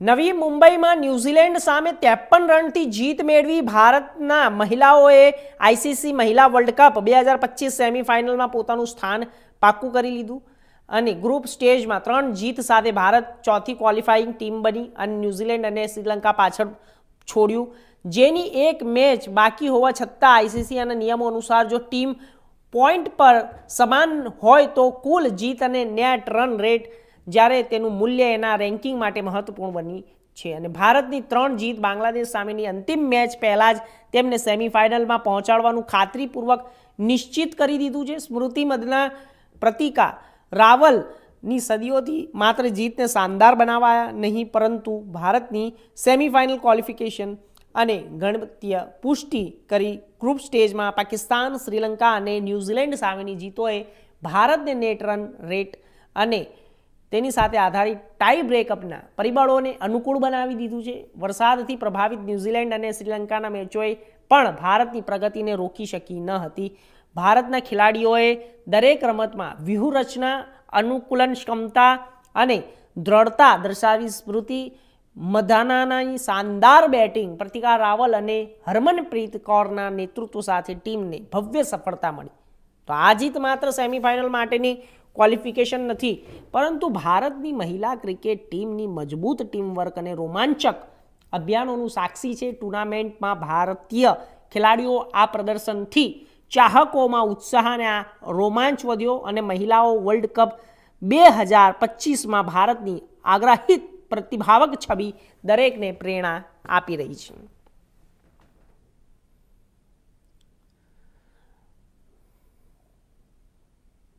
નવી મુંબઈમાં ન્યૂઝીલેન્ડ સામે ત્રેપન રનથી જીત મેળવી ભારતના મહિલાઓએ આઈસીસી મહિલા વર્લ્ડ કપ બે હજાર પચીસ સેમિફાઇનલમાં પોતાનું સ્થાન પાક્કું કરી લીધું. અને ગ્રુપ સ્ટેજમાં ત્રણ જીત સાથે ભારત ચોથી ક્વોલિફાઈંગ ટીમ બની અને ન્યૂઝીલેન્ડ અને શ્રીલંકા પાછળ છોડ્યું. જેની એક મેચ બાકી હોવા છતાં આઈસીસી અને નિયમો અનુસાર જો ટીમ પોઈન્ટ પર સમાન હોય તો કુલ જીત અને નેટ રન રેટ જ્યારે તેનું મૂલ્ય એના રેન્કિંગ માટે મહત્વપૂર્ણ બની છે. અને ભારતની ત્રણ જીત બાંગ્લાદેશ સામેની અંતિમ મેચ પહેલાં જ તેમને સેમિફાઇનલમાં પહોંચાડવાનું ખાતરીપૂર્વક નિશ્ચિત કરી દીધું છે. સ્મૃતિ મદના પ્રતિકા રાવલની સદીઓથી માત્ર જીતને શાનદાર બનાવાયા નહીં, પરંતુ ભારતની સેમિફાઇનલ ક્વોલિફિકેશન અને ગણતરીય પુષ્ટિ કરી ગ્રુપ સ્ટેજમાં પાકિસ્તાન, શ્રીલંકા અને ન્યૂઝીલેન્ડ સામેની જીતોએ ભારતને નેટ રન રેટ અને તેની સાથે આધારિત ટાઈ બ્રેકઅપના પરિબળોને અનુકૂળ બનાવી દીધું છે. વરસાદથી પ્રભાવિત ન્યૂઝીલેન્ડ અને શ્રીલંકાના મેચોએ પણ ભારતની પ્રગતિને રોકી શકી ન હતી. ભારતના ખેલાડીઓએ દરેક રમતમાં વ્યૂહરચના અનુકૂલન ક્ષમતા અને દ્રઢતા દર્શાવી સ્મૃતિ. મધાનાની શાનદાર બેટિંગ પ્રતિકા રાવલ અને હરમનપ્રીત કૌરના નેતૃત્વ સાથે ટીમને ભવ્ય સફળતા મળી. તો આ જીત માત્ર સેમિફાઇનલ માટેની ક્વોલિફિકેશન નથી. પરંતુ ભારતની મહિલા ક્રિકેટ ટીમની મજબૂત ટીમવર્ક અને રોમાંચક અભિયાનોનું સાક્ષી છે ટુર્નામેન્ટમાં ભારતીય ખેલાડીઓ આ પ્રદર્શનથી. ચાહકોમાં ઉત્સાહ અને રોમાંચ વધ્યો અને મહિલાઓ વર્લ્ડ કપ બે હજાર પચીસમાં ભારતની આગ્રહિત પ્રતિભાવક છબી દરેકને પ્રેરણા આપી રહી છે.